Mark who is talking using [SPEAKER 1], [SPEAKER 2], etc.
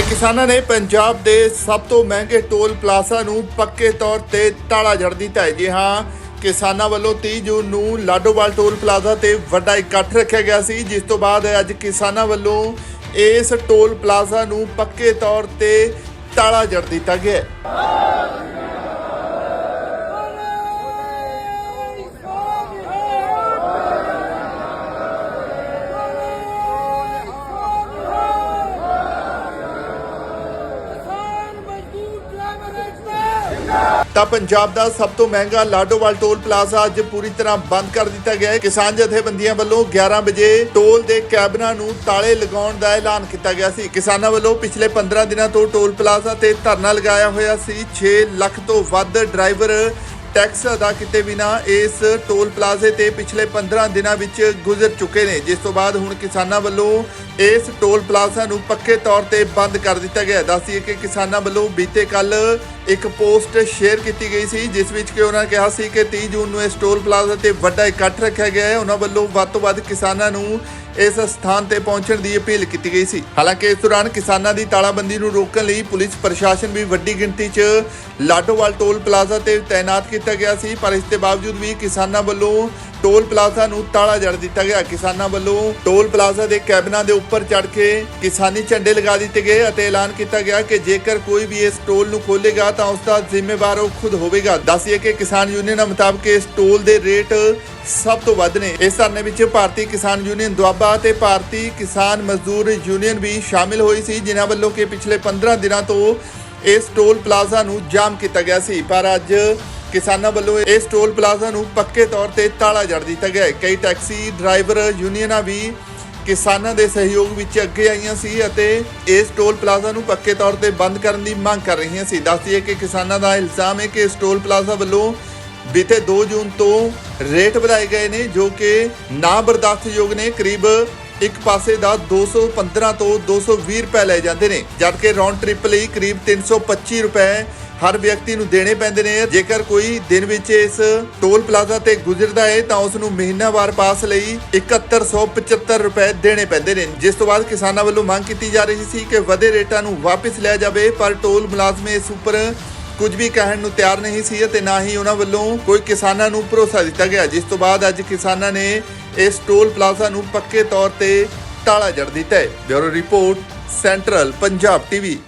[SPEAKER 1] ਕਿਸਾਨਾਂ ਨੇ ਪੰਜਾਬ ਦੇ ਸਭ ਤੋਂ ਮਹਿੰਗੇ ਟੋਲ ਪਲਾਜ਼ਾ ਨੂੰ ਪੱਕੇ ਤੌਰ ਤੇ ਤਾਲਾ ਜੜ ਦਿੱਤਾ ਹੈ। ਜੀ ਹਾਂ, ਕਿਸਾਨਾਂ ਵੱਲੋਂ 30 ਜੂਨ ਨੂੰ ਲਾਡੋਵਾਲ ਟੋਲ ਪਲਾਜ਼ਾ ਤੇ ਵੱਡਾ ਇਕੱਠ ਰੱਖਿਆ ਗਿਆ ਸੀ, ਜਿਸ ਤੋਂ ਬਾਅਦ ਅੱਜ ਕਿਸਾਨਾਂ ਵੱਲੋਂ ਇਸ ਟੋਲ ਪਲਾਜ਼ਾ ਨੂੰ ਪੱਕੇ ਤੌਰ ਤੇ ਤਾਲਾ ਜੜ ਦਿੱਤਾ ਗਿਆ ਹੈ। ਤਾਂ ਪੰਜਾਬ ਦਾ ਸਭ ਤੋਂ ਮਹਿੰਗਾ ਲਾਡੋਵਾਲ ਟੋਲ ਪਲਾਜ਼ਾ ਅੱਜ ਪੂਰੀ ਤਰ੍ਹਾਂ ਬੰਦ ਕਰ ਦਿੱਤਾ ਗਿਆ ਹੈ। ਕਿਸਾਨ ਜਥੇਬੰਦੀਆਂ ਵੱਲੋਂ 11 ਵਜੇ ਟੋਲ ਦੇ ਕੈਬਨਾਂ ਨੂੰ ਤਾਲੇ ਲਗਾਉਣ ਦਾ ਐਲਾਨ ਕੀਤਾ ਗਿਆ ਸੀ। ਕਿਸਾਨਾਂ ਵੱਲੋਂ ਪਿਛਲੇ 15 ਦਿਨਾਂ ਤੋਂ ਟੋਲ ਪਲਾਜ਼ਾ ਤੇ ਧਰਨਾ ਲਗਾਇਆ ਹੋਇਆ ਸੀ। 6 ਲੱਖ ਤੋਂ ਵੱਧ ਡਰਾਈਵਰ ਟੈਕਸ ਅਦਾ ਕੀਤੇ ਬਿਨਾ ਇਸ ਟੋਲ ਪਲਾਜ਼ੇ ਤੇ ਪਿਛਲੇ 15 ਦਿਨਾਂ ਵਿੱਚ ਗੁਜ਼ਰ ਚੁੱਕੇ ਨੇ। ਜਿਸ ਤੋਂ ਬਾਅਦ ਹੁਣ ਕਿਸਾਨਾਂ ਵੱਲੋਂ ਇਸ ਟੋਲ ਪਲਾਜ਼ਾ ਨੂੰ ਪੱਕੇ ਤੌਰ ਤੇ ਬੰਦ ਕਰ ਦਿੱਤਾ ਗਿਆ ਹੈ। ਕਿ ਕਿਸਾਨਾਂ ਵੱਲੋਂ ਬੀਤੇ ਕੱਲ ਇੱਕ ਪੋਸਟ ਸ਼ੇਅਰ ਕੀਤੀ ਗਈ ਸੀ, ਜਿਸ ਵਿੱਚ ਕਿ ਉਹਨਾਂ ਕਿਹਾ ਸੀ ਕਿ 30 ਜੂਨ ਨੂੰ ਇਸ ਟੋਲ ਪਲਾਜ਼ਾ ਤੇ ਵੱਡਾ ਇਕੱਠ ਰੱਖਿਆ ਗਿਆ ਹੈ। ਉਹਨਾਂ ਵੱਲੋਂ ਵੱਧ ਤੋਂ ਵੱਧ ਕਿਸਾਨਾਂ ਨੂੰ ਇਸ ਸਥਾਨ ਤੇ ਪਹੁੰਚਣ ਦੀ ਅਪੀਲ ਕੀਤੀ ਗਈ ਸੀ। ਹਾਲਾਂਕਿ ਇਸ ਦੌਰਾਨ ਕਿਸਾਨਾਂ ਦੀ ਤਾਲਾਬੰਦੀ ਨੂੰ ਰੋਕਣ ਲਈ ਪੁਲਿਸ ਪ੍ਰਸ਼ਾਸਨ ਵੀ ਵੱਡੀ ਗਿਣਤੀ 'ਚ ਲਾਡੋਵਾਲ ਟੋਲ ਪਲਾਜ਼ਾ ਤੇ ਤਾਇਨਾਤ ਕੀਤਾ ਗਿਆ ਸੀ। ਪਰ ਇਸ ਦੇ ਬਾਵਜੂਦ ਵੀ ਕਿਸਾਨਾਂ ਵੱਲੋਂ ਟੋਲ ਪਲਾਜ਼ਾ ਨੂੰ ਤਾਲਾ ਜੜ ਦਿੱਤਾ ਗਿਆ। ਕਿਸਾਨਾਂ ਵੱਲੋਂ ਟੋਲ ਪਲਾਜ਼ਾ ਦੇ ਕੈਬਨਾਂ ਦੇ ਉੱਪਰ ਚੜ੍ਹ ਕੇ ਕਿਸਾਨੀ ਝੰਡੇ ਲਗਾ ਦਿੱਤੇ ਗਏ ਅਤੇ ਐਲਾਨ ਕੀਤਾ ਗਿਆ ਕਿ ਜੇਕਰ ਕੋਈ ਵੀ ਇਸ ਟੋਲ ਨੂੰ ਖੋਲੇਗਾ ਤਾਂ ਉਸ ਦਾ ਜ਼ਿੰਮੇਵਾਰ ਉਹ ਖੁਦ ਹੋਵੇਗਾ। ਦੱਸਿਏ ਕਿ ਕਿਸਾਨ ਯੂਨੀਅਨਾਂ ਮੁਤਾਬਕ ਇਸ ਟੋਲ ਦੇ ਰੇਟ ਸਭ ਤੋਂ ਵੱਧ ਨੇ। ਇਸ ਧਰਨੇ ਵਿੱਚ ਭਾਰਤੀ ਕਿਸਾਨ ਯੂਨੀਅਨ ਦੁਆਬਾ ਅਤੇ ਭਾਰਤੀ ਕਿਸਾਨ ਮਜ਼ਦੂਰ ਯੂਨੀਅਨ ਵੀ ਸ਼ਾਮਿਲ ਹੋਈ ਸੀ, ਜਿਨ੍ਹਾਂ ਵੱਲੋਂ ਕਿ ਪਿਛਲੇ 15 ਦਿਨਾਂ ਤੋਂ ਇਸ ਟੋਲ ਪਲਾਜ਼ਾ ਨੂੰ ਜਾਮ ਕੀਤਾ ਗਿਆ ਸੀ। ਪਰ ਅੱਜ ਕਿਸਾਨਾਂ ਵੱਲੋਂ ਇਸ ਟੋਲ ਪਲਾਜ਼ਾ ਨੂੰ ਪੱਕੇ ਤੌਰ ਤੇ ਤਾਲਾ ਜੜ ਦਿੱਤਾ ਗਿਆ ਹੈ। ਕਈ ਟੈਕਸੀ ਡਰਾਈਵਰ ਯੂਨੀਅਨਾਂ ਵੀ ਕਿਸਾਨਾਂ ਦੇ ਸਹਿਯੋਗ ਵਿੱਚ ਅੱਗੇ ਆਈਆਂ ਸੀ ਅਤੇ ਇਸ ਟੋਲ ਪਲਾਜ਼ਾ ਨੂੰ ਪੱਕੇ ਤੌਰ ਤੇ ਬੰਦ ਕਰਨ ਦੀ ਮੰਗ ਕਰ ਰਹੀਆਂ ਸੀ। ਦੱਸਦੀ ਹੈ ਕਿ ਕਿਸਾਨਾਂ ਦਾ ਇਲਜ਼ਾਮ ਹੈ ਕਿ ਇਸ ਟੋਲ ਪਲਾਜ਼ਾ ਵੱਲੋਂ ਬੀਤੇ 2 ਜੂਨ ਤੋਂ ਰੇਟ ਵਧਾਏ ਗਏ ਨੇ, ਜੋ ਕਿ ਨਾ ਬਰਦਾਸ਼ਤਯੋਗ ਨੇ। ਕਰੀਬ ਇੱਕ ਪਾਸੇ ਦਾ 215 ਤੋਂ 220 ਰੁਪਏ ਲਏ ਜਾਂਦੇ ਨੇ। ਜਦਕਿ ਰਾਉਂਡ ਟ੍ਰਿਪ ਲਈ ਕਰੀਬ 325 ਰੁਪਏ ਹਰ ਵਿਅਕਤੀ ਨੂੰ ਦੇਣੇ ਪੈਂਦੇ ਨੇ। ਜੇਕਰ ਕੋਈ ਦਿਨ ਵਿੱਚ ਇਸ ਟੋਲ ਪਲਾਜ਼ਾ ਤੇ ਗੁਜ਼ਰਦਾ ਹੈ ਤਾਂ ਉਸ ਨੂੰ ਮਹੀਨਾਵਾਰ ਪਾਸ ਲਈ 7175 ਰੁਪਏ ਦੇਣੇ ਪੈਂਦੇ ਨੇ। ਜਿਸ ਤੋਂ ਬਾਅਦ ਕਿਸਾਨਾਂ ਵੱਲੋਂ ਮੰਗ ਕੀਤੀ ਜਾ ਰਹੀ ਸੀ ਕਿ ਵਧੇ ਰੇਟਾਂ ਨੂੰ ਵਾਪਸ ਲਿਆ ਜਾਵੇ, ਪਰ ਟੋਲ ਮੁਲਾਜ਼ਮ ਇਸ ਉੱਪਰ ਕੁਝ ਵੀ ਕਹਿਣ ਨੂੰ ਤਿਆਰ ਨਹੀਂ ਸੀ ਅਤੇ ਨਾ ਹੀ ਉਹਨਾਂ ਵੱਲੋਂ ਕੋਈ ਕਿਸਾਨਾਂ ਨੂੰ ਭਰੋਸਾ ਦਿੱਤਾ ਗਿਆ। ਜਿਸ ਤੋਂ ਬਾਅਦ ਅੱਜ ਕਿਸਾਨਾਂ ਨੇ ਇਸ ਟੋਲ ਪਲਾਜ਼ਾ ਨੂੰ ਪੱਕੇ ਤੌਰ ਤੇ ਤਾਲਾ ਜੜ ਦਿੱਤਾ ਹੈ। Bureau report, central Punjab TV.